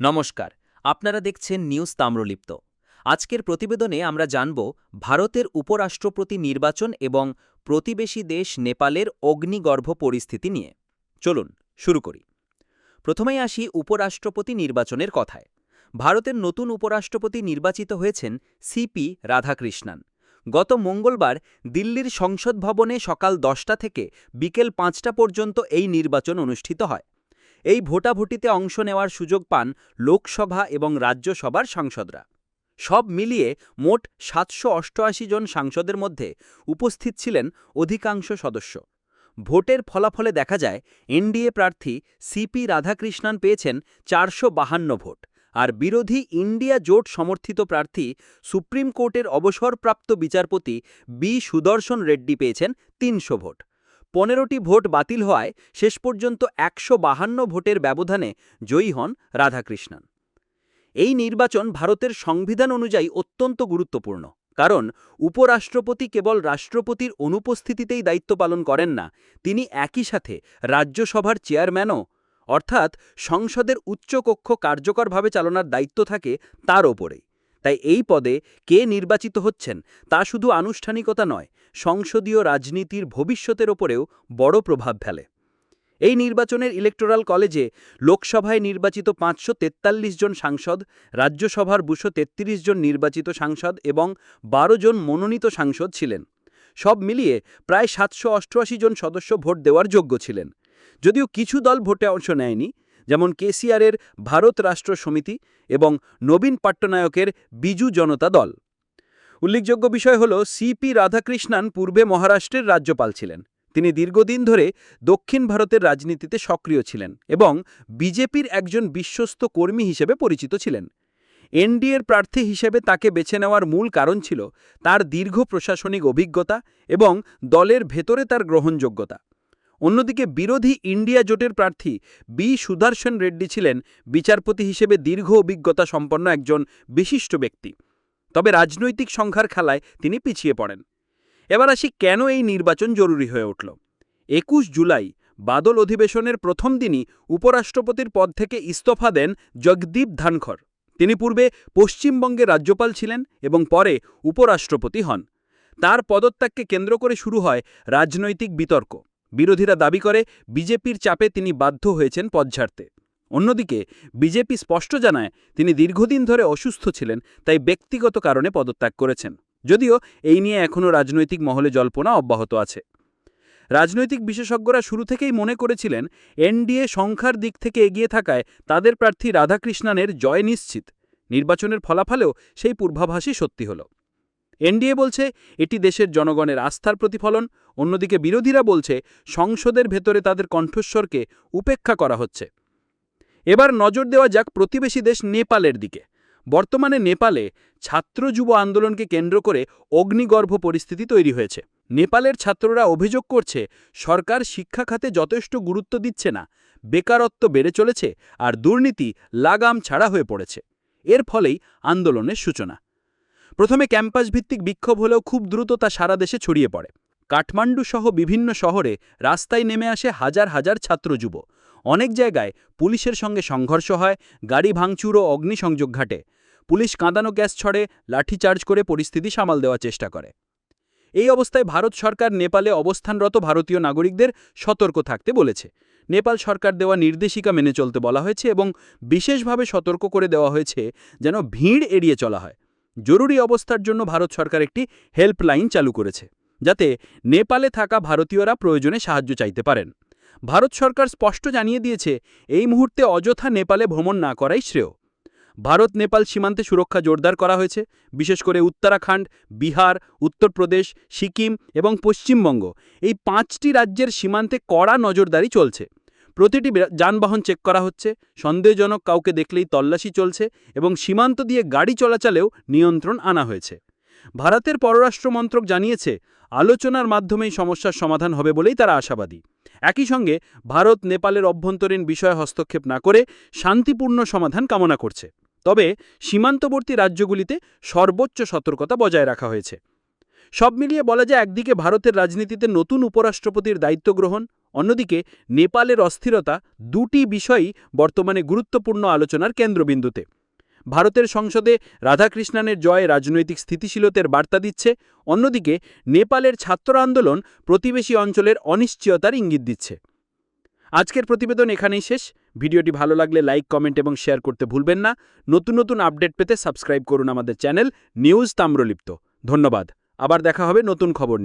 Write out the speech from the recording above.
নমস্কার, আপনারা দেখছেন নিউজ তাম্রলিপ্ত। আজকের প্রতিবেদনে আমরা জানব ভারতের উপরাষ্ট্রপতি নির্বাচন এবং প্রতিবেশী দেশ নেপালের অগ্নিগর্ভ পরিস্থিতি নিয়ে। চলুন, শুরু করি। প্রথমেই আসি উপরাষ্ট্রপতি নির্বাচনের কথায়। ভারতের নতুন উপরাষ্ট্রপতি নির্বাচিত হয়েছেন সিপি রাধাকৃষ্ণান। গত মঙ্গলবার দিল্লির সংসদ ভবনে সকাল দশটা থেকে বিকেল পাঁচটা পর্যন্ত এই নির্বাচন অনুষ্ঠিত হয়। এই ভোটাভুটিতে অংশ নেওয়ার সুযোগ পান লোকসভা এবং রাজ্যসভার সাংসদরা। সব মিলিয়ে মোট সাতশো অষ্টআশি জন সাংসদের মধ্যে উপস্থিত ছিলেন অধিকাংশ সদস্য। ভোটের ফলাফলে দেখা যায়, এনডিএ প্রার্থী সিপি রাধাকৃষ্ণান পেয়েছেন চারশো ভোট আর বিরোধী ইন্ডিয়া জোট সমর্থিত প্রার্থী সুপ্রিম কোর্টের অবসরপ্রাপ্ত বিচারপতি বি সুদর্শন রেড্ডি পেয়েছেন তিনশো ভোট। পনেরোটি ভোট বাতিল হওয়ায় শেষ পর্যন্ত একশো ভোটের ব্যবধানে জয়ী হন রাধাকৃষ্ণন। এই নির্বাচন ভারতের সংবিধান অনুযায়ী অত্যন্ত গুরুত্বপূর্ণ, কারণ উপরাষ্ট্রপতি কেবল রাষ্ট্রপতির অনুপস্থিতিতেই দায়িত্ব পালন করেন না, তিনি একই সাথে রাজ্যসভার চেয়ারম্যানও, অর্থাৎ সংসদের উচ্চকক্ষ কার্যকরভাবে চালনার দায়িত্ব থাকে তার ওপরেই। তাই এই পদে কে নির্বাচিত হচ্ছেন তা শুধু আনুষ্ঠানিকতা নয়, সংসদীয় রাজনীতির ভবিষ্যতের ওপরেও বড় প্রভাব ফেলে। এই নির্বাচনের ইলেকটোরাল কলেজে লোকসভায় নির্বাচিত পাঁচশো তেতাল্লিশ জন সাংসদ, রাজ্যসভার দুশো জন নির্বাচিত সাংসদ এবং বারো জন মনোনীত সাংসদ ছিলেন। সব মিলিয়ে প্রায় সাতশো অষ্টআশি জন সদস্য ভোট দেওয়ার যোগ্য ছিলেন। যদিও কিছু দল ভোটে অংশ নেয়নি যেমন কেসিআরের ভারত রাষ্ট্র সমিতি এবং নবীন পাট্টনায়কের বিজু জনতা দল। উল্লেখযোগ্য বিষয় হল সিপি রাধাকৃষ্ণান পূর্বে মহারাষ্ট্রের রাজ্যপাল ছিলেন। তিনি দীর্ঘদিন ধরে দক্ষিণ ভারতের রাজনীতিতে সক্রিয় ছিলেন এবং বিজেপির একজন বিশ্বস্ত কর্মী হিসেবে পরিচিত ছিলেন। এনডিএর প্রার্থী হিসেবে তাকে বেছে নেওয়ার মূল কারণ ছিল তার দীর্ঘ প্রশাসনিক অভিজ্ঞতা এবং দলের ভেতরে তার গ্রহণযোগ্যতা। অন্যদিকে বিরোধী ইন্ডিয়া জোটের প্রার্থী বি সুদর্শন রেড্ডি ছিলেন বিচারপতি হিসেবে দীর্ঘ অভিজ্ঞতা সম্পন্ন একজন বিশিষ্ট ব্যক্তি। তবে রাজনৈতিক সংখ্যার খেলায় তিনি পিছিয়ে পড়েন। এবার আসি কেন এই নির্বাচন জরুরি হয়ে উঠল। একুশ জুলাই বাদল অধিবেশনের প্রথম দিনই উপরাষ্ট্রপতির পদ থেকে ইস্তফা দেন জগদীপ ধানখর তিনি পূর্বে পশ্চিমবঙ্গের রাজ্যপাল ছিলেন এবং পরে উপরাষ্ট্রপতি হন। তার পদত্যাগকে কেন্দ্র করে শুরু হয় রাজনৈতিক বিতর্ক। বিরোধীরা দাবি করে, বিজেপির চাপে তিনি বাধ্য হয়েছেন পদ ছাড়তে। অন্যদিকে, বিজেপি স্পষ্ট জানায়, তিনি দীর্ঘদিন ধরে অসুস্থ ছিলেন, তাই ব্যক্তিগত কারণে পদত্যাগ করেছেন। যদিও, এই নিয়ে এখনও রাজনৈতিক মহলে জল্পনা অব্যাহত আছে। রাজনৈতিক বিশেষজ্ঞরা শুরু থেকেই মনে করেছিলেন, এনডিএ সংখ্যার দিক থেকে এগিয়ে থাকায় তাদের প্রার্থী রাধাকৃষ্ণানের জয় নিশ্চিত। নির্বাচনের ফলাফলেও সেই পূর্বাভাসই সত্যি হল। এনডিএ বলছে, এটি দেশের জনগণের আস্থার প্রতিফলন, অন্যদিকে বিরোধীরা বলছে, সংসদের ভেতরে তাদের কণ্ঠস্বরকে উপেক্ষা করা হচ্ছে। এবার নজর দেওয়া যাক প্রতিবেশী দেশ নেপালের দিকে। বর্তমানে নেপালে ছাত্র যুব আন্দোলনকে কেন্দ্র করে অগ্নিগর্ভ পরিস্থিতি তৈরি হয়েছে। নেপালের ছাত্ররা অভিযোগ করছে, সরকার শিক্ষা খাতে যথেষ্ট গুরুত্ব দিচ্ছে না, বেকারত্ব বেড়ে চলেছে, আর দুর্নীতি লাগাম ছাড়া হয়ে পড়েছে। এর ফলেই আন্দোলনের সূচনা। প্রথমে ক্যাম্পাস ভিত্তিক বিক্ষোভ হলেও খুব দ্রুত তা সারা দেশে ছড়িয়ে পড়ে। কাঠমান্ডু সহ বিভিন্ন শহরে রাস্তায় নেমে আসে হাজার হাজার ছাত্র যুব। অনেক জায়গায় পুলিশের সঙ্গে সংঘর্ষ হয়, গাড়ি ভাঙচুর ও অগ্নিসংযোগ ঘাটে। পুলিশ কাঁদানো গ্যাস ছড়ে, লাঠিচার্জ করে পরিস্থিতি সামাল দেওয়ার চেষ্টা করে। এই অবস্থায় ভারত সরকার নেপালে অবস্থানরত ভারতীয় নাগরিকদের সতর্ক থাকতে বলেছে। নেপাল সরকার দেওয়া নির্দেশিকা মেনে চলতে বলা হয়েছে এবং বিশেষভাবে সতর্ক করে দেওয়া হয়েছে যেন ভিড় এড়িয়ে চলা হয়। জরুরি অবস্থার জন্য ভারত সরকার একটি হেল্পলাইন চালু করেছে, যাতে নেপালে থাকা ভারতীয়রা প্রয়োজনে সাহায্য চাইতে পারেন। ভারত সরকার স্পষ্ট জানিয়ে দিয়েছে, এই মুহূর্তে অযথা নেপালে ভ্রমণ না করাই শ্রেয়। ভারত নেপাল সীমান্তে সুরক্ষা জোরদার করা হয়েছে, বিশেষ করে উত্তরাখণ্ড, বিহার, উত্তরপ্রদেশ, সিকিম এবং পশ্চিমবঙ্গ। এই পাঁচটি রাজ্যের সীমান্তে কড়া নজরদারি চলছে। প্রতিটি যানবাহন চেক করা হচ্ছে, সন্দেহজনক কাউকে দেখলেই তল্লাশি চলছে এবং সীমান্ত দিয়ে গাড়ি চলাচলেও নিয়ন্ত্রণ আনা হয়েছে। ভারতের পররাষ্ট্র মন্ত্রক জানিয়েছে, আলোচনার মাধ্যমেই সমস্যার সমাধান হবে বলেই তারা আশাবাদী। একই সঙ্গে ভারত নেপালের অভ্যন্তরীণ বিষয়ে হস্তক্ষেপ না করে শান্তিপূর্ণ সমাধান কামনা করছে। তবে সীমান্তবর্তী রাজ্যগুলিতে সর্বোচ্চ সতর্কতা বজায় রাখা হয়েছে। সব মিলিয়ে বলা যায়, একদিকে ভারতের রাজনীতিতে নতুন উপরাষ্ট্রপতির দায়িত্ব গ্রহণ অন্যদিকে নেপালের অস্থিরতা দুটি বিষয়ই বর্তমানে গুরুত্বপূর্ণ আলোচনার কেন্দ্রবিন্দুতে। ভারতের সংসদে রাধাকৃষ্ণানের জয় রাজনৈতিক স্থিতিশীলতার বার্তা দিচ্ছে, অন্যদিকে নেপালের ছাত্র আন্দোলন প্রতিবেশী অঞ্চলের অনিশ্চয়তার ইঙ্গিত দিচ্ছে। আজকের প্রতিবেদন এখানেই শেষ। ভিডিওটি ভালো লাগলে লাইক, কমেন্ট এবং শেয়ার করতে ভুলবেন না। নতুন নতুন আপডেট পেতে সাবস্ক্রাইব করুন আমাদের চ্যানেল নিউজ তাম্রলিপ্ত। ধন্যবাদ। আবার দেখা হবে নতুন খবর নিয়ে।